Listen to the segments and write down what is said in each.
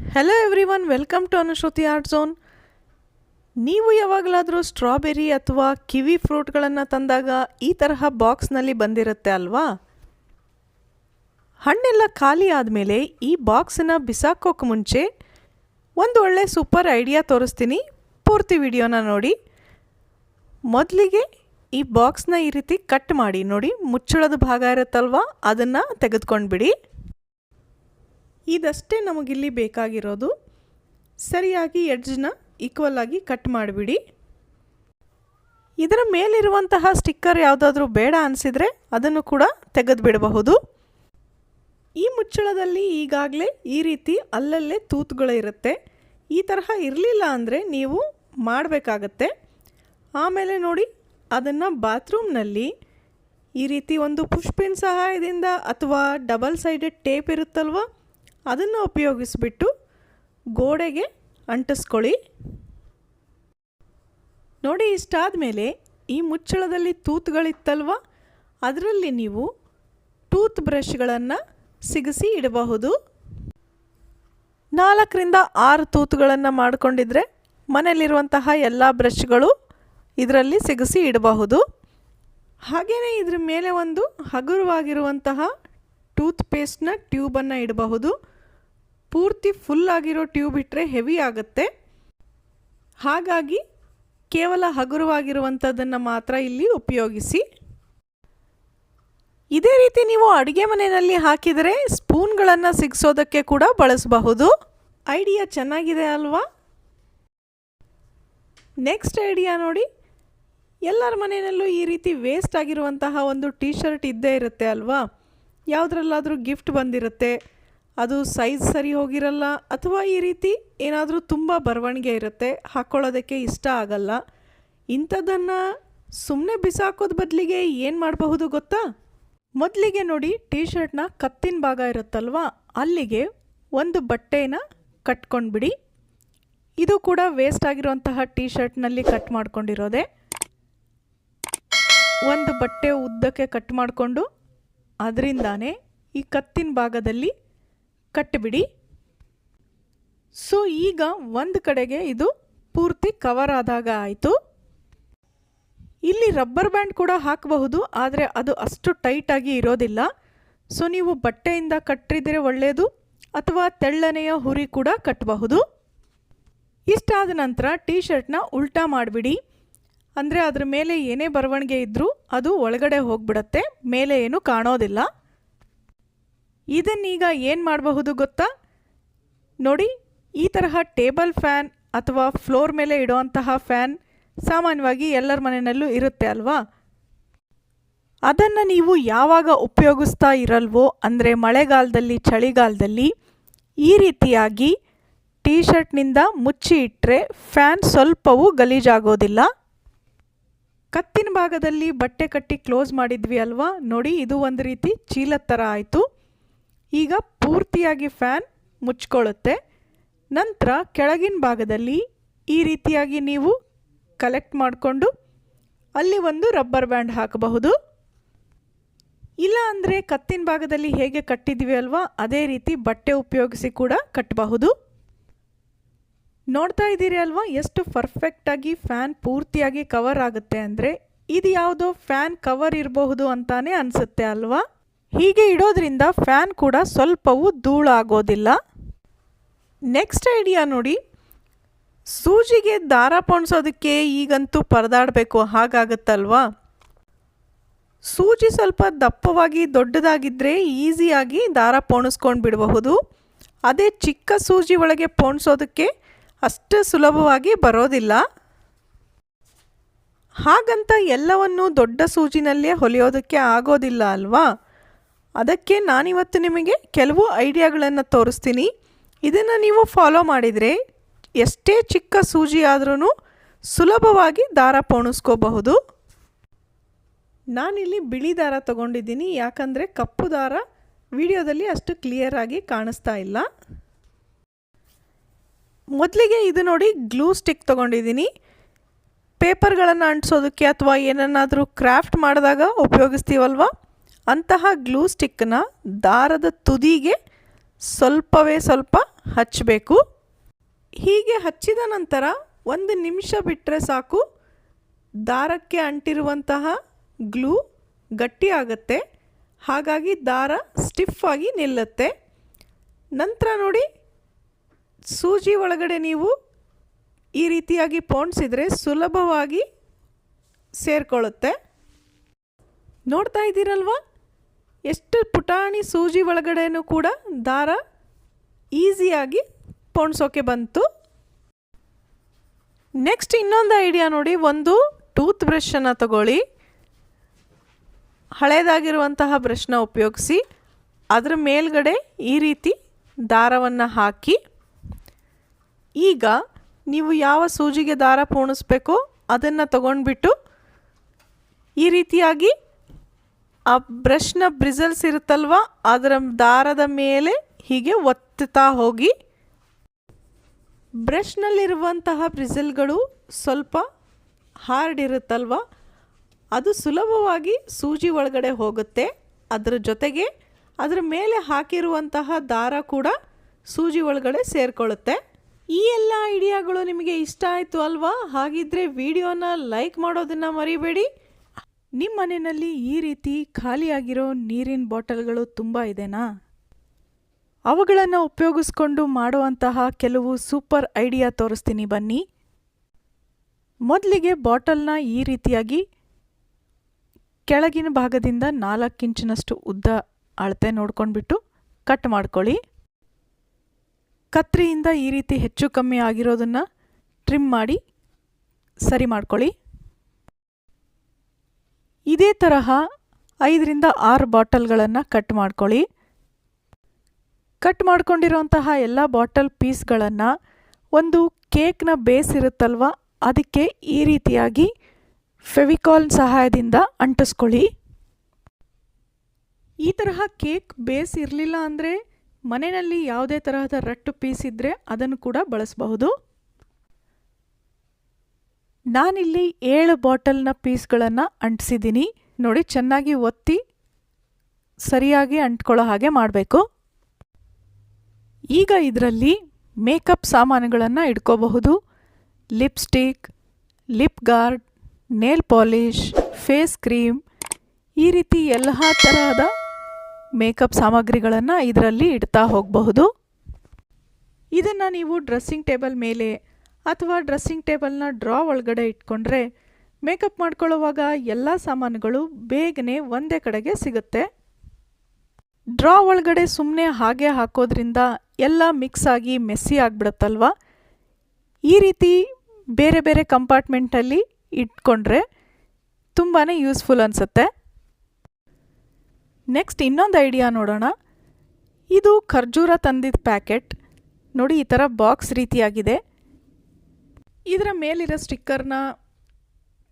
Hello everyone welcome to Anushruti art zone ನೀವು ಯಾವಾಗಲಾದರೂ strawberry ಅಥವಾ ಕಿವಿ ಫ್ರೂಟ್ಗಳನ್ನು ತಂದಾಗ ಈ ತರಹ ಬಾಕ್ಸ್ನಲ್ಲಿ ಬಂದಿರುತ್ತೆ ಅಲ್ವಾ? ಹಣ್ಣೆಲ್ಲ ಖಾಲಿ ಆದಮೇಲೆ ಈ ಬಾಕ್ಸನ್ನು ಬಿಸಾಕೋಕೆ ಮುಂಚೆ ಒಂದು ಒಳ್ಳೆ ಸೂಪರ್ ಐಡಿಯಾ ತೋರಿಸ್ತೀನಿ. ಪೂರ್ತಿ ವಿಡಿಯೋನ ನೋಡಿ. ಮೊದಲಿಗೆ ಈ ಬಾಕ್ಸ್ನ ಈ ರೀತಿ ಕಟ್ ಮಾಡಿ ನೋಡಿ ಮುಚ್ಚಳದ ಭಾಗ ಇರುತ್ತಲ್ವಾ? ಅದನ್ನು ತೆಗೆದುಕೊಂಡ್ಬಿಡಿ. ಇದಷ್ಟೇ ನಮಗಿಲ್ಲಿ ಬೇಕಾಗಿರೋದು. ಸರಿಯಾಗಿ ಎಡ್ಜ್ನ ಈಕ್ವಲ್ ಆಗಿ ಕಟ್ ಮಾಡಿಬಿಡಿ. ಇದರ ಮೇಲಿರುವಂತಹ ಸ್ಟಿಕ್ಕರ್ ಯಾವುದಾದ್ರೂ ಬೇಡ ಅನಿಸಿದರೆ ಅದನ್ನು ಕೂಡ ತೆಗೆದು ಬಿಡಬಹುದು ಈ ಮುಚ್ಚಳದಲ್ಲಿ ಈಗಾಗಲೇ ಈ ರೀತಿ ಅಲ್ಲಲ್ಲೇ ತೂತುಗಳು ಇರುತ್ತೆ. ಈ ತರಹ ಇರಲಿಲ್ಲ ಅಂದರೆ ನೀವು ಮಾಡಬೇಕಾಗತ್ತೆ. ಆಮೇಲೆ ನೋಡಿ, ಅದನ್ನು ಬಾತ್ರೂಮ್ನಲ್ಲಿ ಈ ರೀತಿ ಒಂದು ಪುಷ್ಪಿನ ಸಹಾಯದಿಂದ ಅಥವಾ ಡಬಲ್ ಸೈಡೆಡ್ ಟೇಪ್ ಇರುತ್ತಲ್ವ? ಅದನ್ನು ಉಪಯೋಗಿಸಿಬಿಟ್ಟು ಗೋಡೆಗೆ ಅಂಟಿಸ್ಕೊಳ್ಳಿ. ನೋಡಿ ಇಷ್ಟಾದ ಮೇಲೆ ಈ ಮುಚ್ಚಳದಲ್ಲಿ ತೂತುಗಳಿತ್ತಲ್ವ? ಅದರಲ್ಲಿ ನೀವು ಟೂತ್ ಬ್ರಷ್ಗಳನ್ನು ಸಿಗಿಸಿ ಇಡಬಹುದು. ನಾಲ್ಕರಿಂದ ಆರು ತೂತುಗಳನ್ನು ಮಾಡಿಕೊಂಡಿದ್ರೆ ಮನೆಯಲ್ಲಿರುವಂತಹ ಎಲ್ಲ ಬ್ರಷ್ಗಳು ಇದರಲ್ಲಿ ಸಿಗಿಸಿ ಇಡಬಹುದು. ಹಾಗೆಯೇ ಇದ್ರ ಮೇಲೆ ಒಂದು ಹಗುರವಾಗಿರುವಂತಹ ಟೂತ್ ಪೇಸ್ಟ್ನ ಟ್ಯೂಬನ್ನು ಇಡಬಹುದು. ಪೂರ್ತಿ ಫುಲ್ ಆಗಿರೋ ಟ್ಯೂಬ್ ಇಟ್ಟರೆ ಹೆವಿ ಆಗುತ್ತೆ. ಹಾಗಾಗಿ ಕೇವಲ ಹಗುರವಾಗಿರುವಂಥದ್ದನ್ನು ಮಾತ್ರ ಇಲ್ಲಿ ಉಪಯೋಗಿಸಿ. ಇದೇ ರೀತಿ ನೀವು ಅಡುಗೆ ಮನೆಯಲ್ಲಿ ಹಾಕಿದರೆ ಸ್ಪೂನ್ಗಳನ್ನು ಸಿಗಿಸೋದಕ್ಕೆ ಕೂಡ ಬಳಸಬಹುದು. ಐಡಿಯಾ ಚೆನ್ನಾಗಿದೆ ಅಲ್ವಾ? ನೆಕ್ಸ್ಟ್ ಐಡಿಯಾ ನೋಡಿ, ಎಲ್ಲರ ಮನೆಯಲ್ಲೂ ಈ ರೀತಿ ವೇಸ್ಟ್ ಆಗಿರುವಂತಹ ಒಂದು ಟೀ ಶರ್ಟ್ ಇದ್ದೇ ಇರುತ್ತೆ ಅಲ್ವಾ? ಯಾವುದ್ರಲ್ಲಾದರೂ ಗಿಫ್ಟ್ ಬಂದಿರುತ್ತೆ. ಅದು ಸೈಜ್ ಸರಿ ಹೋಗಿರಲ್ಲ ಅಥವಾ ಈ ರೀತಿ ಏನಾದರೂ ತುಂಬ ಬರವಣಿಗೆ ಇರುತ್ತೆ ಹಾಕ್ಕೊಳ್ಳೋದಕ್ಕೆ ಇಷ್ಟ ಆಗಲ್ಲ. ಇಂಥದ್ದನ್ನು ಸುಮ್ಮನೆ ಬಿಸಾಕೋದ ಬದಲಿಗೆ ಏನು ಮಾಡಬಹುದು ಗೊತ್ತಾ? ಮೊದಲಿಗೆ ನೋಡಿ ಟೀ ಶರ್ಟ್ನ ಕತ್ತಿನ ಭಾಗ ಇರುತ್ತಲ್ವಾ? ಅಲ್ಲಿಗೆ ಒಂದು ಬಟ್ಟೆನ ಕಟ್ಕೊಂಡ್ಬಿಡಿ. ಇದು ಕೂಡ ವೇಸ್ಟ್ ಆಗಿರುವಂತಹ ಟೀ ಶರ್ಟ್ನಲ್ಲಿ ಕಟ್ ಮಾಡ್ಕೊಂಡಿರೋದೆ. ಒಂದು ಬಟ್ಟೆ ಉದ್ದಕ್ಕೆ ಕಟ್ ಮಾಡಿಕೊಂಡು, ಅದರಿಂದಾನೇ ಈ ಕತ್ತಿನ ಭಾಗದಲ್ಲಿ ಕಟ್ಟಿಬಿಡಿ ಸೊ, ಈಗ ಒಂದು ಕಡೆಗೆ ಇದು ಪೂರ್ತಿ ಕವರ್ ಆದಾಗ ಆಯಿತು. ಇಲ್ಲಿ ರಬ್ಬರ್ ಬ್ಯಾಂಡ್ ಕೂಡ ಹಾಕಬಹುದು, ಆದರೆ ಅದು ಅಷ್ಟು ಟೈಟಾಗಿ ಇರೋದಿಲ್ಲ. ಸೊ, ನೀವು ಬಟ್ಟೆಯಿಂದ ಕಟ್ಟಿದರೆ ಒಳ್ಳೆಯದು ಅಥವಾ ತೆಳ್ಳನೆಯ ಹುರಿ ಕೂಡ ಕಟ್ಟಬಹುದು ಇಷ್ಟಾದ ನಂತರ ಟೀ ಶರ್ಟ್ನ ಉಲ್ಟಾ ಮಾಡಿಬಿಡಿ. ಅಂದರೆ ಅದ್ರ ಮೇಲೆ ಏನೇ ಬರವಣಿಗೆ ಇದ್ದರೂ ಅದು ಒಳಗಡೆ ಹೋಗ್ಬಿಡತ್ತೆ, ಮೇಲೆ ಏನು ಕಾಣೋದಿಲ್ಲ. ಇದನ್ನೀಗ ಏನು ಮಾಡಬಹುದು ಗೊತ್ತಾ? ನೋಡಿ, ಈ ತರಹ ಟೇಬಲ್ ಫ್ಯಾನ್ ಅಥವಾ ಫ್ಲೋರ್ ಮೇಲೆ ಇಡುವಂತಹ ಫ್ಯಾನ್ ಸಾಮಾನ್ಯವಾಗಿ ಎಲ್ಲರ ಮನೆಯಲ್ಲೂ ಇರುತ್ತೆ ಅಲ್ವಾ? ಅದನ್ನು ನೀವು ಯಾವಾಗ ಉಪಯೋಗಿಸ್ತಾ ಇರಲ್ವೋ, ಅಂದರೆ ಮಳೆಗಾಲದಲ್ಲಿ, ಚಳಿಗಾಲದಲ್ಲಿ, ಈ ರೀತಿಯಾಗಿ ಟೀ ಶರ್ಟ್ನಿಂದ ಮುಚ್ಚಿ ಇಟ್ಟರೆ ಫ್ಯಾನ್ ಸ್ವಲ್ಪವೂ ಗಲೀಜಾಗೋದಿಲ್ಲ. ಕತ್ತಿನ ಭಾಗದಲ್ಲಿ ಬಟ್ಟೆ ಕಟ್ಟಿ ಕ್ಲೋಸ್ ಮಾಡಿದ್ವಿ ಅಲ್ವಾ? ನೋಡಿ, ಇದು ಒಂದು ರೀತಿ ಚೀಲದ ಥರ ಆಯಿತು. ಈಗ ಪೂರ್ತಿಯಾಗಿ ಫ್ಯಾನ್ ಮುಚ್ಕೊಳ್ಳುತ್ತೆ. ನಂತರ ಕೆಳಗಿನ ಭಾಗದಲ್ಲಿ ಈ ರೀತಿಯಾಗಿ ನೀವು ಕಲೆಕ್ಟ್ ಮಾಡಿಕೊಂಡು ಅಲ್ಲಿ ಒಂದು ರಬ್ಬರ್ ಬ್ಯಾಂಡ್ ಹಾಕಬಹುದು. ಇಲ್ಲ ಅಂದರೆ ಕತ್ತಿನ ಭಾಗದಲ್ಲಿ ಹೇಗೆ ಕಟ್ಟಿದ್ದೀವಿ ಅಲ್ವಾ, ಅದೇ ರೀತಿ ಬಟ್ಟೆ ಉಪಯೋಗಿಸಿ ಕೂಡ ಕಟ್ಟಬಹುದು. ನೋಡ್ತಾ ಇದ್ದೀರಿ ಅಲ್ವಾ, ಎಷ್ಟು ಪರ್ಫೆಕ್ಟಾಗಿ ಫ್ಯಾನ್ ಪೂರ್ತಿಯಾಗಿ ಕವರ್ ಆಗುತ್ತೆ ಅಂದರೆ ಇದು ಯಾವುದೋ ಫ್ಯಾನ್ ಕವರ್ ಇರಬಹುದು ಅಂತಾನೆ ಅನಿಸುತ್ತೆ ಅಲ್ವಾ? ಹೀಗೆ ಇಡೋದ್ರಿಂದ ಫ್ಯಾನ್ ಕೂಡ ಸ್ವಲ್ಪವೂ ಧೂಳಾಗೋದಿಲ್ಲ. ನೆಕ್ಸ್ಟ್ ಐಡಿಯಾ ನೋಡಿ, ಸೂಜಿಗೆ ದಾರ ಪೊಣಿಸೋದಕ್ಕೆ ಈಗಂತೂ ಪರದಾಡಬೇಕು, ಹಾಗಾಗತ್ತಲ್ವಾ? ಸೂಜಿ ಸ್ವಲ್ಪ ದಪ್ಪವಾಗಿ ದೊಡ್ಡದಾಗಿದ್ದರೆ ಈಸಿಯಾಗಿ ದಾರ ಪೋಣಿಸ್ಕೊಂಡು ಬಿಡಬಹುದು. ಅದೇ ಚಿಕ್ಕ ಸೂಜಿ ಒಳಗೆ ಪೋಣಿಸೋದಕ್ಕೆ ಅಷ್ಟು ಸುಲಭವಾಗಿ ಬರೋದಿಲ್ಲ. ಹಾಗಂತ ಎಲ್ಲವನ್ನೂ ದೊಡ್ಡ ಸೂಜಿನಲ್ಲೇ ಹೊಲಿಯೋದಕ್ಕೆ ಆಗೋದಿಲ್ಲ ಅಲ್ವಾ? ಅದಕ್ಕೆ ನಾನಿವತ್ತು ನಿಮಗೆ ಕೆಲವು ಐಡಿಯಾಗಳನ್ನು ತೋರಿಸ್ತೀನಿ. ಇದನ್ನು ನೀವು ಫಾಲೋ ಮಾಡಿದರೆ ಎಷ್ಟೇ ಚಿಕ್ಕ ಸೂಜಿ ಆದ್ರೂ ಸುಲಭವಾಗಿ ದಾರ ಪೋಣಿಸ್ಕೋಬಹುದು. ನಾನಿಲ್ಲಿ ಬಿಳಿ ದಾರ ತಗೊಂಡಿದ್ದೀನಿ. ಯಾಕಂದರೆ ಕಪ್ಪು ದಾರ ವಿಡಿಯೋದಲ್ಲಿ ಅಷ್ಟು ಕ್ಲಿಯರಾಗಿ ಕಾಣಿಸ್ತಾ ಇಲ್ಲ. ಮೊದಲಿಗೆ ಇದು ನೋಡಿ ಗ್ಲೂ ಸ್ಟಿಕ್ ತೊಗೊಂಡಿದ್ದೀನಿ. ಪೇಪರ್ಗಳನ್ನು ಅಂಟಿಸೋದಕ್ಕೆ ಅಥವಾ ಏನನ್ನಾದರೂ ಕ್ರಾಫ್ಟ್ ಮಾಡಿದಾಗ ಉಪಯೋಗಿಸ್ತೀವಲ್ವ? ಅಂತಹ ಗ್ಲೂ ಸ್ಟಿಕ್ಕನ್ನ ದಾರದ ತುದಿಗೆ ಸ್ವಲ್ಪವೇ ಸ್ವಲ್ಪ ಹಚ್ಚಬೇಕು. ಹೀಗೆ ಹಚ್ಚಿದ ನಂತರ ಒಂದು ನಿಮಿಷ ಬಿಟ್ಟರೆ ಸಾಕು. ದಾರಕ್ಕೆ ಅಂಟಿರುವಂತಹ ಗ್ಲೂ ಗಟ್ಟಿಯಾಗತ್ತೆ ಹಾಗಾಗಿ ದಾರ ಸ್ಟಿಫ್ ಆಗಿ ನಿಲ್ಲುತ್ತೆ. ನಂತರ ನೋಡಿ, ಸೂಜಿ ಒಳಗಡೆ ನೀವು ಈ ರೀತಿಯಾಗಿ ಪೋಣಿಸಿದರೆ ಸುಲಭವಾಗಿ ಸೇರಿಕೊಳ್ಳುತ್ತೆ. ನೋಡ್ತಾ ಇದ್ದೀರಲ್ವಾ? ಎಷ್ಟು ಪುಟಾಣಿ ಸೂಜಿ ಒಳಗಡೆನೂ ಕೂಡ ದಾರ ಈಸಿಯಾಗಿ ಪೋಣಿಸೋಕೆ ಬಂತು. ನೆಕ್ಸ್ಟ್ ಇನ್ನೊಂದು ಐಡಿಯಾ ನೋಡಿ, ಒಂದು ಟೂತ್ ಬ್ರಷನ್ನು ತಗೊಳ್ಳಿ. ಹಳೇದಾಗಿರುವಂತಹ ಬ್ರಷ್ನ ಉಪಯೋಗಿಸಿ, ಅದರ ಮೇಲ್ಗಡೆ ಈ ರೀತಿ ದಾರವನ್ನು ಹಾಕಿ. ಈಗ ನೀವು ಯಾವ ಸೂಜಿಗೆ ದಾರ ಪೋಣಿಸ್ಬೇಕೋ ಅದನ್ನು ತಗೊಂಡ್ಬಿಟ್ಟು ಈ ರೀತಿಯಾಗಿ ಆ ಬ್ರಷ್ನ ಬ್ರಿಸಲ್ಸ್ ಇರುತ್ತಲ್ವ? ಅದರ ದಾರದ ಮೇಲೆ ಹೀಗೆ ಒತ್ತುತ್ತಾ ಹೋಗಿ ಬ್ರಷ್ನಲ್ಲಿರುವಂತಹ ಬ್ರಿಸಲ್ಗಳು ಸ್ವಲ್ಪ ಹಾರ್ಡ್ ಇರುತ್ತಲ್ವ? ಅದು ಸುಲಭವಾಗಿ ಸೂಜಿ ಒಳಗಡೆ ಹೋಗುತ್ತೆ. ಅದರ ಜೊತೆಗೆ ಅದರ ಮೇಲೆ ಹಾಕಿರುವಂತಹ ದಾರ ಕೂಡ ಸೂಜಿ ಒಳಗಡೆ ಸೇರಿಕೊಳ್ಳುತ್ತೆ. ಈ ಎಲ್ಲ ಐಡಿಯಾಗಳು ನಿಮಗೆ ಇಷ್ಟ ಆಯಿತು ಅಲ್ವಾ? ಹಾಗಿದ್ರೆ ವಿಡಿಯೋನ ಲೈಕ್ ಮಾಡೋದನ್ನು ಮರಿಬೇಡಿ. ನಿಮ್ಮ ಮನೆಯಲ್ಲಿ ಈ ರೀತಿ ಖಾಲಿಯಾಗಿರೋ ನೀರಿನ ಬಾಟಲ್ಗಳು ತುಂಬ ಇದೆನಾ? ಅವುಗಳನ್ನು ಉಪಯೋಗಿಸ್ಕೊಂಡು ಮಾಡುವಂತಹ ಕೆಲವು ಸೂಪರ್ ಐಡಿಯಾ ತೋರಿಸ್ತೀನಿ ಬನ್ನಿ. ಮೊದಲಿಗೆ ಬಾಟಲ್ನ ಈ ರೀತಿಯಾಗಿ ಕೆಳಗಿನ ಭಾಗದಿಂದ ನಾಲ್ಕು ಇಂಚಿನಷ್ಟು ಉದ್ದ ಅಳತೆ ನೋಡ್ಕೊಂಡ್ಬಿಟ್ಟು ಕಟ್ ಮಾಡ್ಕೊಳ್ಳಿ. ಕತ್ರಿಯಿಂದ ಈ ರೀತಿ ಹೆಚ್ಚು ಕಮ್ಮಿ ಆಗಿರೋದನ್ನು ಟ್ರಿಮ್ ಮಾಡಿ ಸರಿ ಮಾಡ್ಕೊಳ್ಳಿ. ಇದೇ ತರಹ ಐದರಿಂದ ಆರು ಬಾಟಲ್ಗಳನ್ನು ಕಟ್ ಮಾಡ್ಕೊಳ್ಳಿ. ಕಟ್ ಮಾಡ್ಕೊಂಡಿರೋಂತಹ ಎಲ್ಲ ಬಾಟಲ್ ಪೀಸ್ಗಳನ್ನು ಒಂದು ಕೇಕ್ನ ಬೇಸ್ ಇರುತ್ತಲ್ವ, ಅದಕ್ಕೆ ಈ ರೀತಿಯಾಗಿ ಫೆವಿಕಾಲ್ ಸಹಾಯದಿಂದ ಅಂಟಿಸ್ಕೊಳ್ಳಿ. ಈ ತರಹ ಕೇಕ್ ಬೇಸ್ ಇರಲಿಲ್ಲ ಅಂದರೆ ಮನೆಯಲ್ಲಿ ಯಾವುದೇ ತರಹದ ರಟ್ಟು ಪೀಸ್ ಇದ್ದರೆ ಅದನ್ನು ಕೂಡ ಬಳಸಬಹುದು. ನಾನಿಲ್ಲಿ ಏಳು ಬಾಟಲ್ನ ಪೀಸ್ಗಳನ್ನು ಅಂಟಿಸಿದ್ದೀನಿ. ನೋಡಿ, ಚೆನ್ನಾಗಿ ಒತ್ತಿ ಸರಿಯಾಗಿ ಅಂಟ್ಕೊಳ್ಳೋ ಹಾಗೆ ಮಾಡಬೇಕು. ಈಗ ಇದರಲ್ಲಿ ಮೇಕಪ್ ಸಾಮಾನುಗಳನ್ನು ಇಟ್ಕೋಬಹುದು. Lipstick, lip guard, nail polish face cream, ಈ ರೀತಿ ಎಲ್ಲ ತರಹದ ಮೇಕಪ್ ಸಾಮಗ್ರಿಗಳನ್ನು ಇದರಲ್ಲಿ ಇಡ್ತಾ ಹೋಗಬಹುದು. ಇದನ್ನು ನೀವು ಡ್ರೆಸ್ಸಿಂಗ್ ಟೇಬಲ್ ಮೇಲೆ ಅಥವಾ ಡ್ರೆಸ್ಸಿಂಗ್ ಟೇಬಲ್ನ ಡ್ರಾ ಒಳಗಡೆ ಇಟ್ಕೊಂಡ್ರೆ, ಮೇಕಪ್ ಮಾಡ್ಕೊಳ್ಳೋವಾಗ ಎಲ್ಲ ಸಾಮಾನುಗಳು ಬೇಗನೆ ಒಂದೇ ಕಡೆಗೆ ಸಿಗುತ್ತೆ. ಡ್ರಾ ಒಳಗಡೆ ಸುಮ್ಮನೆ ಹಾಗೆ ಹಾಕೋದ್ರಿಂದ ಎಲ್ಲ ಮಿಕ್ಸ್ ಆಗಿ ಮೆಸ್ಸಿ ಆಗಿಬಿಡುತ್ತಲ್ವ? ಈ ರೀತಿ ಬೇರೆ ಬೇರೆ ಕಂಪಾರ್ಟ್ಮೆಂಟಲ್ಲಿ ಇಟ್ಕೊಂಡ್ರೆ ತುಂಬಾ ಯೂಸ್ಫುಲ್ ಅನಿಸುತ್ತೆ. ನೆಕ್ಸ್ಟ್ ಇನ್ನೊಂದು ಐಡಿಯಾ ನೋಡೋಣ. ಇದು ಖರ್ಜೂರ ತಂದಿದ್ದ ಪ್ಯಾಕೆಟ್. ನೋಡಿ ಈ ಥರ ಬಾಕ್ಸ್ ರೀತಿಯಾಗಿದೆ. ಇದರ ಮೇಲಿರೋ ಸ್ಟಿಕ್ಕರ್ನ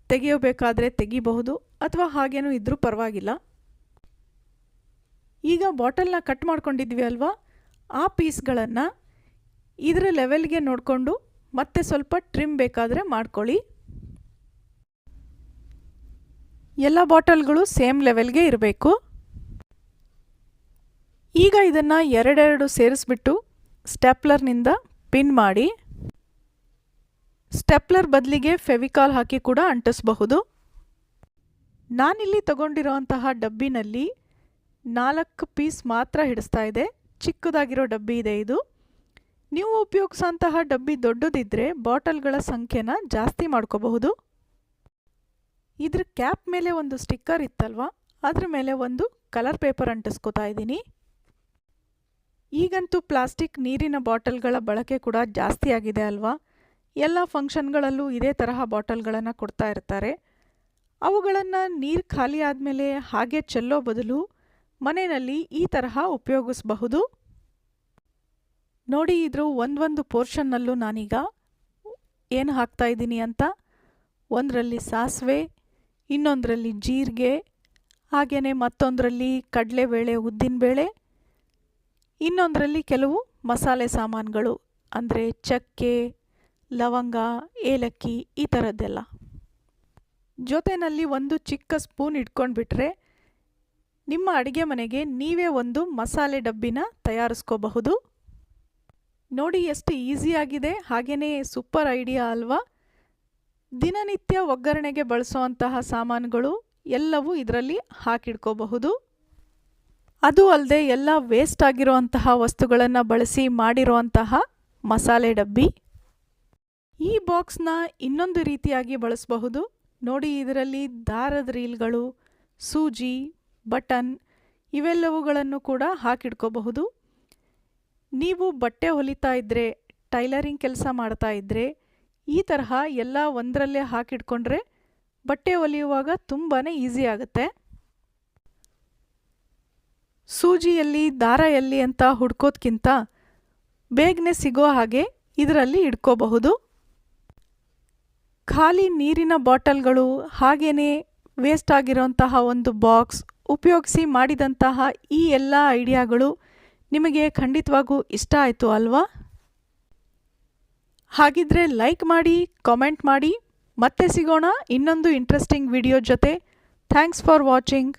ತೆಗೆಯಬೇಕಾದ್ರೆ ತೆಗಿಬಹುದು ಅಥವಾ ಹಾಗೇನೂ ಇದ್ದರೂ ಪರವಾಗಿಲ್ಲ. ಈಗ ಬಾಟಲ್ನ ಕಟ್ ಮಾಡ್ಕೊಂಡಿದ್ವಿ ಅಲ್ವಾ? ಆ ಪೀಸ್ಗಳನ್ನು ಇದರ ಲೆವೆಲ್ಗೆ ನೋಡಿಕೊಂಡು ಮತ್ತೆ ಸ್ವಲ್ಪ ಟ್ರಿಮ್ ಬೇಕಾದರೆ ಮಾಡ್ಕೊಳ್ಳಿ. ಎಲ್ಲ ಬಾಟಲ್ಗಳು ಸೇಮ್ ಲೆವೆಲ್ಗೆ ಇರಬೇಕು. ಈಗ ಇದನ್ನು ಎರಡೆರಡು ಸೇರಿಸ್ಬಿಟ್ಟು ಸ್ಟ್ಯಾಪ್ಲರ್ನಿಂದ ಪಿನ್ ಮಾಡಿ. ಸ್ಟೆಪ್ಲರ್ ಬದಲಿಗೆ ಫೆವಿಕಾಲ್ ಹಾಕಿ ಕೂಡ ಅಂಟಿಸಬಹುದು. ನಾನಿಲ್ಲಿ ತಗೊಂಡಿರೋಂತಹ ಡಬ್ಬಿನಲ್ಲಿ ನಾಲ್ಕು ಪೀಸ್ ಮಾತ್ರ ಹಿಡಿಸ್ತಾ ಇದೆ. ಚಿಕ್ಕದಾಗಿರೋ ಡಬ್ಬಿ ಇದೆ ಇದು. ನೀವು ಉಪಯೋಗಿಸೋಂತಹ ಡಬ್ಬಿ ದೊಡ್ಡದಿದ್ದರೆ ಬಾಟಲ್ಗಳ ಸಂಖ್ಯೆನ ಜಾಸ್ತಿ ಮಾಡ್ಕೋಬಹುದು. ಇದ್ರ ಕ್ಯಾಪ್ ಮೇಲೆ ಒಂದು ಸ್ಟಿಕ್ಕರ್ ಇತ್ತಲ್ವ? ಅದ್ರ ಮೇಲೆ ಒಂದು ಕಲರ್ ಪೇಪರ್ ಅಂಟಿಸ್ಕೋತಾ ಇದ್ದೀನಿ. ಈಗಂತೂ ಪ್ಲಾಸ್ಟಿಕ್ ನೀರಿನ ಬಾಟಲ್ಗಳ ಬಳಕೆ ಕೂಡ ಜಾಸ್ತಿ ಆಗಿದೆ ಅಲ್ವಾ? ಎಲ್ಲ ಫಂಕ್ಷನ್ಗಳಲ್ಲೂ ಇದೇ ತರಹ ಬಾಟಲ್ಗಳನ್ನು ಕೊಡ್ತಾ ಇರ್ತಾರೆ. ಅವುಗಳನ್ನು ನೀರು ಖಾಲಿ ಆದಮೇಲೆ ಹಾಗೆ ಚೆಲ್ಲೋ ಬದಲು ಮನೆಯಲ್ಲಿ ಈ ತರಹ ಉಪಯೋಗಿಸಬಹುದು. ನೋಡಿ ಇದ್ರ ಒಂದೊಂದು ಪೋರ್ಷನ್ನಲ್ಲೂ ನಾನೀಗ ಏನು ಹಾಕ್ತಾ ಇದ್ದೀನಿ ಅಂತ. ಒಂದರಲ್ಲಿ ಸಾಸಿವೆ, ಇನ್ನೊಂದರಲ್ಲಿ ಜೀರಿಗೆ ಹಾಗೆಯೇ ಮತ್ತೊಂದರಲ್ಲಿ ಕಡಲೆಬೇಳೆ, ಉದ್ದಿನಬೇಳೆ, ಇನ್ನೊಂದರಲ್ಲಿ ಕೆಲವು ಮಸಾಲೆ ಸಾಮಾನುಗಳು, ಅಂದರೆ ಚಕ್ಕೆ ಲವಂಗ, ಏಲಕ್ಕಿ ಈ ಥರದ್ದೆಲ್ಲ ಜೊತೆಯಲ್ಲಿ ಒಂದು ಚಿಕ್ಕ ಸ್ಪೂನ್ ಇಟ್ಕೊಂಡ್ಬಿಟ್ರೆ ನಿಮ್ಮ ಅಡುಗೆ ಮನೆಗೆ ನೀವೇ ಒಂದು ಮಸಾಲೆ ಡಬ್ಬಿನ ತಯಾರಿಸ್ಕೋಬಹುದು. ನೋಡಿ ಎಷ್ಟು ಈಸಿಯಾಗಿದೆ ಹಾಗೆಯೇ ಸೂಪರ್ ಐಡಿಯಾ ಅಲ್ವಾ? ದಿನನಿತ್ಯ ಒಗ್ಗರಣೆಗೆ ಬಳಸುವಂತಹ ಸಾಮಾನುಗಳು ಎಲ್ಲವೂ ಇದರಲ್ಲಿ ಹಾಕಿಡ್ಕೋಬಹುದು. ಅದು ಅಲ್ಲದೆ ಎಲ್ಲ ವೇಸ್ಟ್ ಆಗಿರುವಂತಹ ವಸ್ತುಗಳನ್ನು ಬಳಸಿ ಮಾಡಿರುವಂತಹ ಮಸಾಲೆ ಡಬ್ಬಿ. ಈ ಬಾಕ್ಸ್ನ ಇನ್ನೊಂದು ರೀತಿಯಾಗಿ ಬಳಸಬಹುದು. ನೋಡಿ ಇದರಲ್ಲಿ ದಾರದ ರೀಲ್ಗಳು, ಸೂಜಿ, ಬಟನ್ ಇವೆಲ್ಲವುಗಳನ್ನು ಕೂಡ ಹಾಕಿಡ್ಕೋಬಹುದು. ನೀವು ಬಟ್ಟೆ ಹೊಲಿತಾ ಇದ್ದರೆ ಟೈಲರಿಂಗ್ ಕೆಲಸ ಮಾಡ್ತಾ ಇದ್ದರೆ ಈ ತರಹ ಎಲ್ಲ ಒಂದರಲ್ಲೇ ಹಾಕಿಟ್ಕೊಂಡ್ರೆ ಬಟ್ಟೆ ಹೊಲಿಯುವಾಗ ತುಂಬಾ ಈಸಿ ಆಗುತ್ತೆ. ಸೂಜಿಯಲ್ಲಿ ದಾರ ಎಲ್ಲಿ ಅಂತ ಹುಡ್ಕೋದ್ಕಿಂತ ಬೇಗನೆ ಸಿಗೋ ಹಾಗೆ ಇದರಲ್ಲಿ ಇಡ್ಕೋಬಹುದು. ಖಾಲಿ ನೀರಿನ ಬಾಟಲ್ಗಳು ಹಾಗೆಯೇ ವೇಸ್ಟ್ ಆಗಿರೋಂತಹ ಒಂದು ಬಾಕ್ಸ್ ಉಪಯೋಗಿಸಿ ಮಾಡಿದಂತಹ ಈ ಎಲ್ಲ ಐಡಿಯಾಗಳು ನಿಮಗೆ ಖಂಡಿತವಾಗೂ ಇಷ್ಟ ಆಯಿತು ಅಲ್ವಾ? ಹಾಗಿದ್ರೆ ಲೈಕ್ ಮಾಡಿ ಕಾಮೆಂಟ್ ಮಾಡಿ, ಮತ್ತೆ ಸಿಗೋಣ ಇನ್ನೊಂದು ಇಂಟ್ರೆಸ್ಟಿಂಗ್ ವಿಡಿಯೋ ಜೊತೆ. Thanks for watching